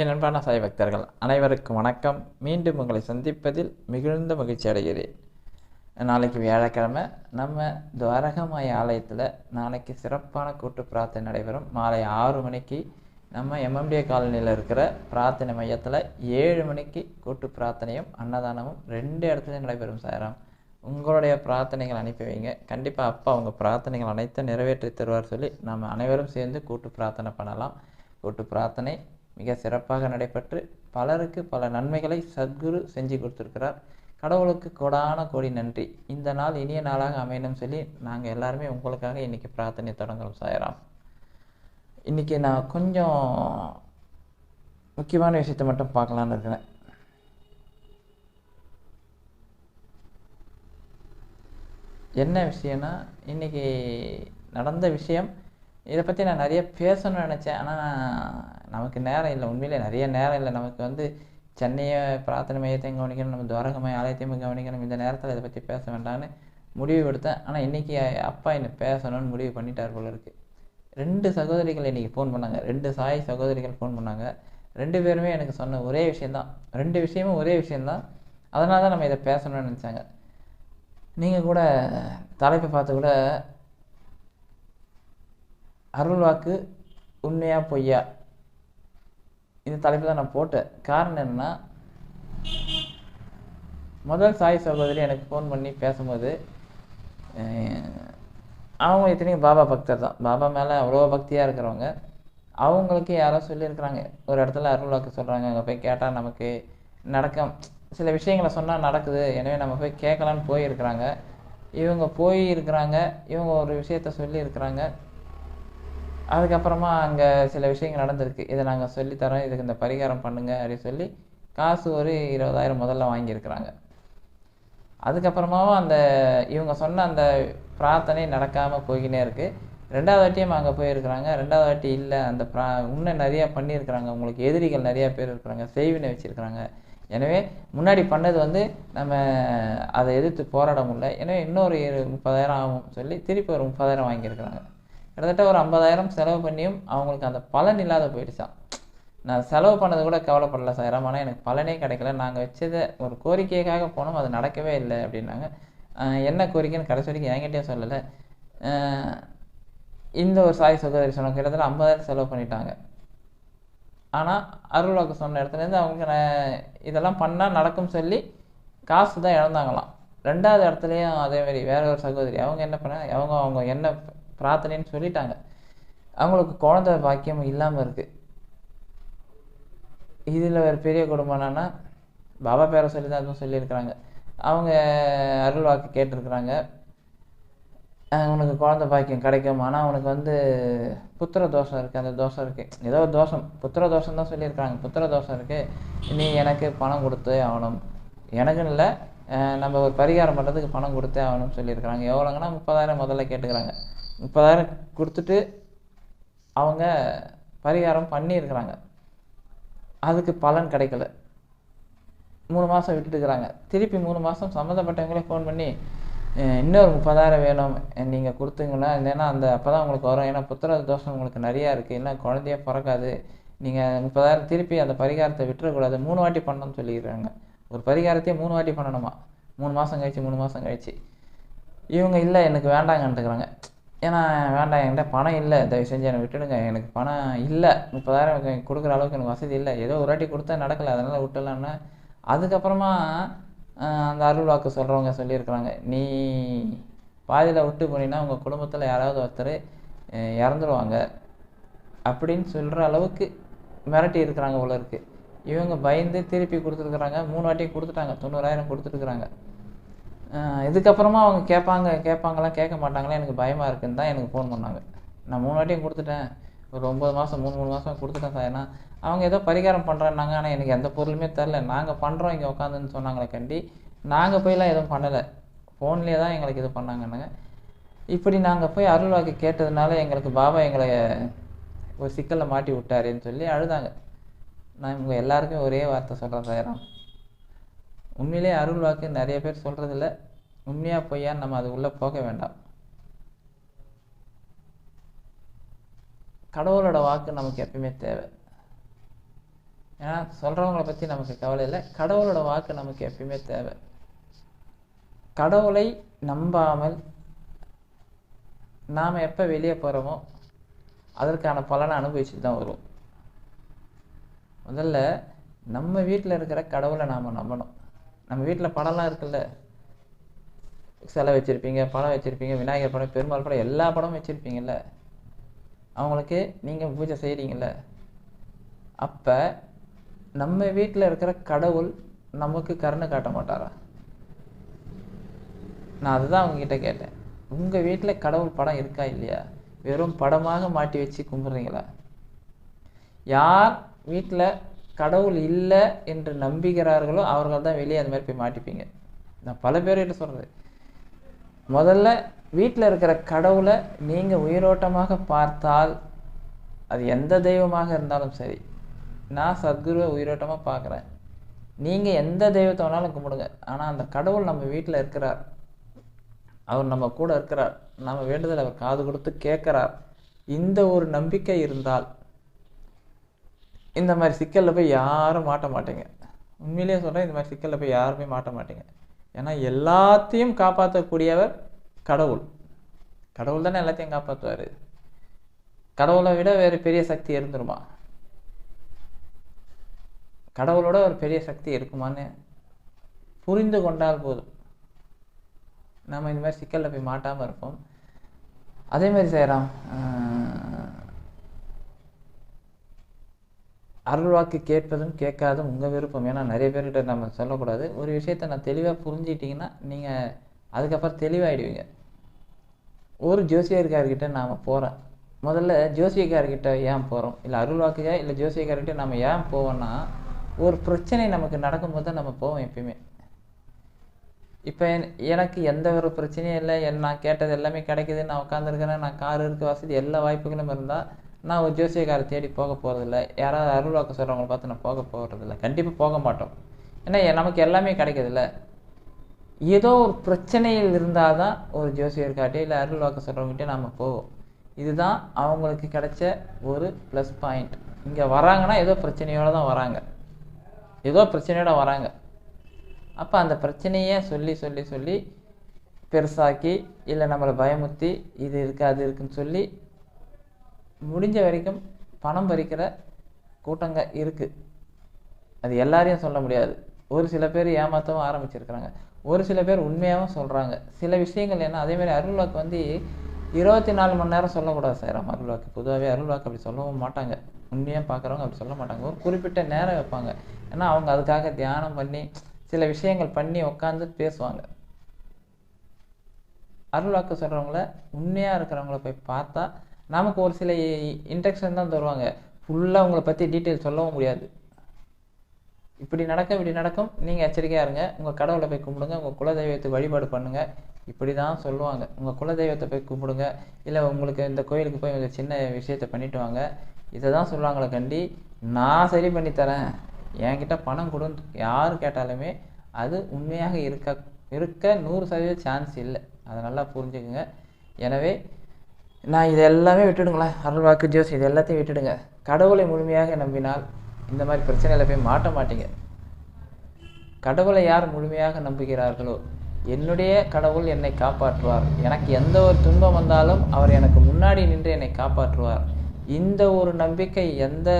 என் அன்பான சாய் பக்தர்கள் அனைவருக்கும் வணக்கம். மீண்டும் உங்களை சந்திப்பதில் மிகுந்த மகிழ்ச்சி அடைகிறேன். நாளைக்கு வியாழக்கிழமை நம்ம துவாரகமாய ஆலயத்தில் நாளைக்கு சிறப்பான கூட்டு பிரார்த்தனை நடைபெறும். மாலை ஆறு மணிக்கு நம்ம எம்எம்டிஏ காலனியில் இருக்கிற பிரார்த்தனை மையத்தில் ஏழு மணிக்கு கூட்டு பிரார்த்தனையும் அன்னதானமும் ரெண்டு இடத்துலையும் நடைபெறும் சாயராம். உங்களுடைய பிரார்த்தனைகள் அனுப்பி வைங்க. கண்டிப்பாக அப்பா உங்கள் பிரார்த்தனைகள் அனைத்தும் நிறைவேற்றி தருவார் சொல்லி நம்ம அனைவரும் சேர்ந்து கூட்டு பிரார்த்தனை பண்ணலாம். கூட்டு பிரார்த்தனை மிக சிறப்பாக நடைபெற்று பலருக்கு பல நன்மைகளை சத்குரு செஞ்சு கொடுத்துருக்கிறார். கடவுளுக்கு கோடான கோடி நன்றி. இந்த நாள் இனிய நாளாக அமையணும் சொல்லி நாங்கள் எல்லாருமே உங்களுக்காக இன்னைக்கு பிரார்த்தனை தொடங்குறோம் சாயராம். இன்னைக்கு நான் கொஞ்சம் முக்கியமான விஷயத்தை மட்டும் பார்க்கலான்னு இருக்கிறேன் என்ன விஷயம்னா இன்னைக்கு நடந்த விஷயம் இதை பற்றி நான் நிறைய பேசணும்னு நினச்சேன். ஆனால் நமக்கு நேரம் இல்லை. உண்மையிலே நிறைய நேரம் இல்லை. நமக்கு வந்து சென்னையை பிரார்த்தனை மையத்தையும் கவனிக்கணும் நம்ம துவாரகமாய் ஆலயத்தையும் கவனிக்கணும். இந்த நேரத்தில் இதை பற்றி பேச வேண்டாம்னு முடிவு எடுத்தேன். ஆனால் இன்றைக்கி அப்பா என்னை பேசணும்னு முடிவு பண்ணிட்டார் போல இருக்கு. ரெண்டு சகோதரிகள் இன்றைக்கி ஃபோன் பண்ணாங்க. ரெண்டு சாய் சகோதரிகள் ஃபோன் பண்ணாங்க. ரெண்டு பேருமே எனக்கு சொன்ன ஒரே விஷயந்தான் ரெண்டு விஷயமும் ஒரே விஷயந்தான் அதனால தான் நம்ம இதை பேசணும்னு நினச்சாங்க. நீங்கள் கூட தலைப்பை பார்த்து கூட அருள் வாக்கு பொய்யா இந்த தலைப்பு தான் நான் போட்டேன். காரணம் என்னன்னா முதல் சாய் சகோதரி எனக்கு ஃபோன் பண்ணி பேசும்போது அவங்க எத்தனையும் பாபா பக்தர் தான். பாபா மேலே அவ்வளோ பக்தியாக இருக்கிறவங்க. அவங்களுக்கு யாரோ சொல்லியிருக்கிறாங்க. ஒரு இடத்துல அருள்வாக்கு சொல்கிறாங்க அங்கே போய் கேட்டால் நமக்கு நடக்க சில விஷயங்களை சொன்னால் நடக்குது. எனவே நம்ம போய் கேட்கலான்னு போயிருக்கிறாங்க. இவங்க போய் இருக்கிறாங்க இவங்க ஒரு விஷயத்த சொல்லியிருக்கிறாங்க. அதுக்கப்புறமா அங்கே சில விஷயங்கள் நடந்திருக்கு. இதை நாங்கள் சொல்லித்தரோம். இதுக்கு இந்த பரிகாரம் பண்ணுங்க அப்படின்னு சொல்லி காசு ஒரு இருபதாயிரம் முதல்ல வாங்கியிருக்கிறாங்க. அதுக்கப்புறமாவும் அந்த இவங்க சொன்ன அந்த பிரார்த்தனை நடக்காமல் போய்கினே இருக்குது ரெண்டாவது வாட்டியும் அங்கே போயிருக்கிறாங்க. ரெண்டாவது வாட்டி இல்லை. அந்த ப்ரா இன்னும் நிறையா பண்ணியிருக்கிறாங்க. உங்களுக்கு எதிரிகள் நிறையா பேர் இருக்கிறாங்க. செய்வினை வச்சுருக்கிறாங்க. எனவே முன்னாடி பண்ணது வந்து நம்ம அதை எதிர்த்து போராட முடியல. எனவே இன்னொரு முப்பதாயிரம் ஆகும் சொல்லி திருப்பி ஒரு முப்பதாயிரம் வாங்கியிருக்கிறாங்க. கிட்டத்தட்ட ஒரு ஐம்பதாயிரம் செலவு பண்ணியும் அவங்களுக்கு அந்த பலன் இல்லாத போயிடுச்சான் நான் செலவு பண்ணது கூட கவலைப்படல சார். ஆனால் எனக்கு பலனே கிடைக்கல. நாங்கள் வச்சதை ஒரு கோரிக்கைக்காக போனோம். அது நடக்கவே இல்லை அப்படின்னாங்க. என்ன கோரிக்கைன்னு கடைசி வரைக்கும் என்கிட்டயும் சொல்லலை. இந்த ஒரு சாய் சகோதரி சொன்ன கிட்டத்தட்ட ஐம்பதாயிரம் செலவு பண்ணிட்டாங்க. ஆனால் அருள்வாக்கு சொன்ன இடத்துலேருந்து அவங்க நான் இதெல்லாம் பண்ணால் நடக்கும் சொல்லி காசு தான் இழந்தாங்களாம். ரெண்டாவது இடத்துலையும் அதே மாதிரி வேற ஒரு சகோதரி. அவங்க என்ன பண்ணாங்க? அவங்க அவங்க என்ன பிரார்த்தனைன்னு சொல்லிட்டாங்க. அவங்களுக்கு குழந்தை பாக்கியம் இல்லாமல் இருக்குது இதில் ஒரு பெரிய குடும்பம் என்னன்னா பாபா பேரை சொல்லி தான் அதுவும் சொல்லியிருக்கிறாங்க. அவங்க அருள் வாக்கு கேட்டிருக்கிறாங்க. அவனுக்கு உனக்கு குழந்தை பாக்கியம் கிடைக்கும். ஆனால் அவனுக்கு வந்து புத்திர தோஷம் இருக்குது அந்த தோஷம் இருக்குது ஏதோ ஒரு தோஷம். புத்திர தோஷம் தான் சொல்லியிருக்காங்க புத்திர தோஷம் இருக்குது நீ எனக்கு பணம் கொடுத்தே ஆகணும். எனக்குன்னு இல்லை நம்ம ஒரு பரிகாரம் பண்ணுறதுக்கு பணம் கொடுத்தே ஆகணும்னு சொல்லியிருக்கிறாங்க. எவ்வளோங்கன்னா முப்பதாயிரம் முதல்ல கேட்டுக்கிறாங்க. முப்பதாயிரம் கொடுத்துட்டு அவங்க பரிகாரம் பண்ணியிருக்கிறாங்க. அதுக்கு பலன் கிடைக்கல. மூணு மாதம் விட்டுட்டுக்கிறாங்க திருப்பி மூணு மாதம் சம்மந்தப்பட்டவங்களே ஃபோன் பண்ணி இன்னொரு முப்பதாயிரம் வேணும். நீங்கள் கொடுத்தீங்கன்னா இல்லைன்னா அந்த அப்போ தான் உங்களுக்கு வரும். ஏன்னா புத்திர தோஷம் உங்களுக்கு நிறையா இருக்குது ஏன்னா குழந்தைய பிறக்காது. நீங்கள் முப்பதாயிரம் திருப்பி அந்த பரிகாரத்தை விட்டுறக்கூடாது. மூணு வாட்டி பண்ணணும்னு சொல்லிடுறாங்க ஒரு பரிகாரத்தையே மூணு வாட்டி பண்ணணுமா? மூணு மாதம் கழிச்சு மூணு மாதம் கழிச்சு. இவங்க இல்லை எனக்கு வேண்டாங்கன்ட்டுக்கிறாங்க ஏன்னா வேண்டாம் என்கிட்ட பணம் இல்லை. தயவு செஞ்சு என்னை விட்டுடுங்க. எனக்கு பணம் இல்லை. முப்பதாயிரம் எனக்கு கொடுக்குற அளவுக்கு எனக்கு வசதி இல்லை. ஏதோ ஒரு வாட்டி கொடுத்தா நடக்கலை. அதனால் விட்டுலான்னா அதுக்கப்புறமா அந்த அருள் வாக்கு சொல்கிறவங்க சொல்லியிருக்கிறாங்க. நீ பாதியில் விட்டு போனீங்கன்னா உங்கள் குடும்பத்தில் யாராவது ஒருத்தர் இறந்துருவாங்க. அப்படின்னு சொல்கிற அளவுக்கு மிரட்டி இருக்கிறாங்க போல இவங்க பயந்து திருப்பி கொடுத்துருக்குறாங்க. மூணு வாட்டி கொடுத்துட்டாங்க. தொண்ணூறாயிரம் கொடுத்துருக்குறாங்க. இதுக்கப்புறமா அவங்க கேட்பாங்க கேட்பாங்களா கேட்க மாட்டாங்களா எனக்கு பயமாக இருக்குன்னு தான் எனக்கு ஃபோன் பண்ணாங்க. நான் மூணு வாட்டியும் கொடுத்துட்டேன். ஒரு ஒம்பது மாதம் மூணு மூணு மாதம் கொடுத்துட்டேன் சார் ஏன்னா அவங்க ஏதோ பரிகாரம் பண்ணுறேன்னாங்க ஆனால் எனக்கு எந்த பொருளுமே தெரில. நாங்கள் பண்ணுறோம் இங்கே உட்காந்துன்னு சொன்னாங்களே கண்டி. நாங்கள் போயெலாம் எதுவும் பண்ணலை. ஃபோன்லேயே தான் எங்களுக்கு இது பண்ணாங்கன்னாங்க. இப்படி நாங்கள் போய் அருள் வாக்கு கேட்டதுனால எங்களுக்கு பாபா எங்களை ஒரு சிக்கலில் மாட்டி விட்டாருன்னு சொல்லி அழுதாங்க. நான் இவங்க எல்லாருக்கும் ஒரே வார்த்தை சொல்கிறேன் சாயராம் உண்மையிலே அருள் வாக்கு நிறைய பேர் சொல்கிறதில்ல உண்மையாக பொய்யான்னு நம்ம அது உள்ளே போக வேண்டாம். கடவுளோட வாக்கு நமக்கு எப்பயுமே தேவை. ஏன்னா சொல்கிறவங்கள பற்றி நமக்கு கவலை இல்லை. கடவுளோட வாக்கு நமக்கு எப்பயுமே தேவை. கடவுளை நம்பாமல் நாம் எப்போ வெளியே போகிறோமோ அதற்கான பலனை அனுபவிச்சுட்டு தான் வருவோம். முதல்ல நம்ம வீட்டில் இருக்கிற கடவுளை நாம் நம்பணும். நம்ம வீட்டில் படம்லாம் இருக்குல்ல? சிலை வச்சுருப்பீங்க படம் வச்சுருப்பீங்க விநாயகர் படம் பெருமாள் படம் எல்லா படமும் வச்சுருப்பீங்கல்ல? அவங்களுக்கு நீங்கள் பூஜை செய்கிறீங்கள அப்போ நம்ம வீட்டில் இருக்கிற கடவுள் நமக்கு கருணை காட்ட மாட்டாரா? நான் அதுதான் அவங்கக்கிட்ட கேட்டேன். உங்கள் வீட்டில் கடவுள் படம் இருக்கா இல்லையா? வெறும் படமாக மாட்டி வச்சு கும்பிட்றீங்களா? யார் வீட்டில் கடவுள் இல்லை என்று நம்புகிறார்களோ அவர்கள் தான் வெளியே அந்த மாதிரி போய் மாட்டிப்பீங்க. நான் பல பேர்கிட்ட சொல்கிறது முதல்ல வீட்டில் இருக்கிற கடவுளை நீங்கள் உயிரோட்டமாக பார்த்தால் அது எந்த தெய்வமாக இருந்தாலும் சரி நான் சத்குருவை உயிரோட்டமாக பார்க்குறேன். நீங்கள் எந்த தெய்வத்தை வேணாலும் கும்பிடுங்க. ஆனால் அந்த கடவுள் நம்ம வீட்டில் இருக்கிறார். அவர் நம்ம கூட இருக்கிறார். நம்ம வேண்டுதல் அவர் காது கொடுத்து கேட்குறார். இந்த ஒரு நம்பிக்கை இருந்தால் இந்த மாதிரி சிக்கலில் போய் யாரும் மாட்ட மாட்டேங்க. உண்மையிலேயே சொல்கிறேன் இந்த மாதிரி சிக்கலில் போய் யாருமே மாட்ட மாட்டேங்க. ஏன்னா எல்லாத்தையும் காப்பாற்றக்கூடியவர் கடவுள். கடவுள் தானே எல்லாத்தையும் காப்பாற்றுவார் கடவுளை விட வேறு பெரிய சக்தி இருந்துருமா? கடவுளோட ஒரு பெரிய சக்தி இருக்குமான்னு புரிந்து கொண்டால் போதும். நம்ம இந்த மாதிரி சிக்கலில் போய் மாட்டாமல் இருப்போம். அதே மாதிரி அருள் அருள்வாக்கு கேட்பதும் கேட்காதும் உங்கள் விருப்பம். ஏன்னா நிறைய பேர்கிட்ட நம்ம சொல்லக்கூடாது. ஒரு விஷயத்த நான் தெளிவாக புரிஞ்சிட்டிங்கன்னா நீங்கள் அதுக்கப்புறம் தெளிவாகிடுவீங்க ஒரு ஜோசியர்கார்கிட்ட நாம் போகிறேன் முதல்ல ஜோசியக்காரர்கிட்ட ஏன் போகிறோம் இல்லை அருள்வாக்குக்கா இல்லை ஜோசியக்காரர்கிட்ட நம்ம ஏன் போவோம்னா ஒரு பிரச்சனை நமக்கு நடக்கும்போது தான் நம்ம போவோம் எப்பயுமே. இப்போ எனக்கு எந்த ஒரு பிரச்சனையும் இல்லை. என் நான் கேட்டது எல்லாமே கிடைக்குது. நான் உட்காந்துருக்கிறேன் நான் கார் இருக்க வசதி எல்லா வாய்ப்புகளும் இருந்தால் நான் ஒரு ஜோசியக்காரை தேடி போக போகிறதில்ல யாராவது அருள்வாக்கு சொல்கிறவங்களை பார்த்து நான் போக போகிறதில்ல கண்டிப்பாக போக மாட்டோம். ஏன்னா நமக்கு எல்லாமே கிடைக்கிதுல்ல. ஏதோ ஒரு பிரச்சனையில் இருந்தால் தான் ஒரு ஜோசியர்காட்டி இல்லை அருள்வாக்கு சொல்கிறவங்ககிட்ட நாம் போவோம். இதுதான் அவங்களுக்கு கிடைச்ச ஒரு ப்ளஸ் பாயிண்ட் இங்கே வராங்கன்னா ஏதோ பிரச்சனையோடு தான் வராங்க. ஏதோ பிரச்சனையோட வராங்க. அப்போ அந்த பிரச்சனையே சொல்லி சொல்லி சொல்லி பெருசாக்கி இல்லை நம்மளை பயமுத்தி இது இருக்குது அது இருக்குன்னு சொல்லி முடிஞ்ச வரைக்கும் பணம் பறிக்கிற கூட்டங்க இருக்குது அது எல்லாரையும் சொல்ல முடியாது. ஒரு சில பேர் ஏமாற்றவும் ஆரம்பிச்சிருக்கிறாங்க. ஒரு சில பேர் உண்மையாகவும் சொல்கிறாங்க சில விஷயங்கள் என்ன அதேமாதிரி அருள்வாக்கு வந்து இருபத்தி நாலு மணி நேரம் சொல்லக்கூடாது சார். அருள்வாக்கு பொதுவாகவே அருள்வாக்கு அப்படி சொல்லவும் மாட்டாங்க. உண்மையாக பார்க்குறவங்க அப்படி சொல்ல மாட்டாங்க. ஒரு குறிப்பிட்ட நேரம் வைப்பாங்க. ஏன்னா அவங்க அதுக்காக தியானம் பண்ணி சில விஷயங்கள் பண்ணி உட்காந்து பேசுவாங்க. அருள்வாக்கு சொல்கிறவங்கள உண்மையாக இருக்கிறவங்கள போய் பார்த்தா நமக்கு ஒரு சில இன்ட்ரக்ஷன் தான் தருவாங்க. ஃபுல்லாக உங்களை பற்றி டீட்டெயில் சொல்லவும் முடியாது. இப்படி நடக்கும் இப்படி நடக்கும். நீங்கள் எச்சரிக்கையாக இருங்க. உங்கள் கடவுளை போய் கும்பிடுங்க. உங்கள் குலதெய்வத்தை வழிபாடு பண்ணுங்கள் இப்படி தான் சொல்லுவாங்க. உங்கள் குலதெய்வத்தை போய் கும்பிடுங்க. இல்லை உங்களுக்கு இந்த கோயிலுக்கு போய் ஒரு சின்ன விஷயத்தை பண்ணிட்டு வாங்க. இதை தான் சொல்லுவாங்களே கண்டி. நான் சரி பண்ணித்தரேன் என்கிட்ட பணம் கொடுன்னு யார் கேட்டாலுமே அது உண்மையாக இருக்க இருக்க நூறு சதவீத சான்ஸ் இல்லை. அதை நல்லா புரிஞ்சுக்குங்க. எனவே நான் இது எல்லாமே விட்டுடுங்களேன் அருள்வாக்கு ஜோஸ் இது எல்லாத்தையும் விட்டுடுங்க. கடவுளை முழுமையாக நம்பினால் இந்த மாதிரி பிரச்சனையில் போய் மாட்ட மாட்டீங்க. கடவுளை யார் முழுமையாக நம்புகிறார்களோ என்னுடைய கடவுள் என்னை காப்பாற்றுவார். எனக்கு எந்த ஒரு துன்பம் வந்தாலும் அவர் எனக்கு முன்னாடி நின்று என்னை காப்பாற்றுவார். இந்த ஒரு நம்பிக்கை எந்த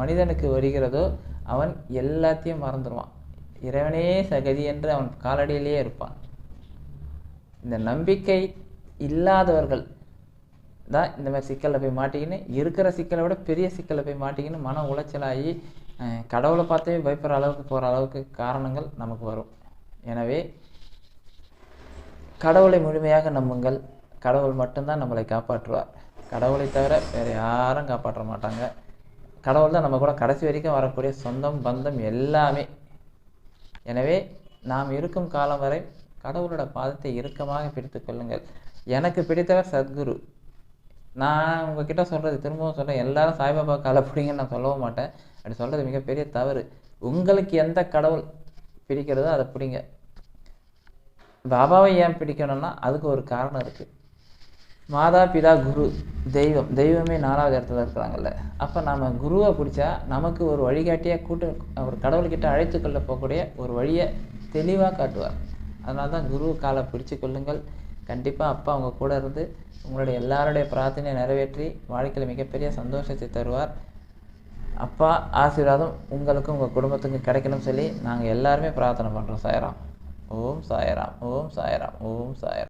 மனிதனுக்கு வருகிறதோ அவன் எல்லாத்தையும் மறந்துடுவான். இறைவனே சகதி என்று அவன் காலடியிலேயே இருப்பான். இந்த நம்பிக்கை இல்லாதவர்கள் தான் இந்த மாதிரி சிக்கலில் போய் மாட்டிக்கின்னு இருக்கிற சிக்கலை விட பெரிய சிக்கலை போய் மாட்டிக்கின்னு மன உளைச்சலாகி கடவுளை பார்த்தே பயப்படுற அளவுக்கு போகிற அளவுக்கு காரணங்கள் நமக்கு வரும். எனவே கடவுளை முழுமையாக நம்புங்கள். கடவுள் மட்டும்தான் நம்மளை காப்பாற்றுவார். கடவுளை தவிர வேறு யாரும் காப்பாற்ற மாட்டாங்க. கடவுள் தான் நம்ம கூட கடைசி வரைக்கும் வரக்கூடிய சொந்தம் பந்தம் எல்லாமே. எனவே நாம் இருக்கும் காலம் வரை கடவுளோட பாதத்தை இறுக்கமாக பிடித்து கொள்ளுங்கள். எனக்கு பிடித்தவர் சத்குரு. நான் உங்ககிட்ட சொல்கிறது திரும்பவும் சொல்கிறேன் எல்லாரும் சாய்பாபா காலை பிடிங்கன்னு நான் சொல்லவும் மாட்டேன். அப்படி சொல்கிறது மிகப்பெரிய தவறு. உங்களுக்கு எந்த கடவுள் பிடிக்கிறதோ அதை பிடிங்க. பாபாவை ஏன் பிடிக்கணும்னா அதுக்கு ஒரு காரணம் இருக்குது மாதா பிதா குரு தெய்வம். தெய்வமே நாலாவது இடத்துல இருக்கிறாங்கல்ல. அப்போ நம்ம குருவை பிடிச்சா நமக்கு ஒரு வழிகாட்டியாக கூட்டு ஒரு கடவுள்கிட்ட அழைத்து கொள்ள போகக்கூடிய ஒரு வழியை தெளிவாக காட்டுவார். அதனால தான் குரு காலை பிடிச்சு கொள்ளுங்கள். கண்டிப்பாக அப்பா அவங்க கூட இருந்து உங்களுடைய எல்லாருடைய பிரார்த்தனையை நிறைவேற்றி வாழ்க்கையில் மிகப்பெரிய சந்தோஷத்தை தருவார். அப்பா ஆசீர்வாதம் உங்களுக்கும் உங்கள் குடும்பத்துக்கும் கிடைக்கணும்னு சொல்லி நாங்கள் எல்லாருமே பிரார்த்தனை பண்ணுறோம் சாயராம். ஓம் சாயராம். ஓம் சாயராம். ஓம் சாயராம்.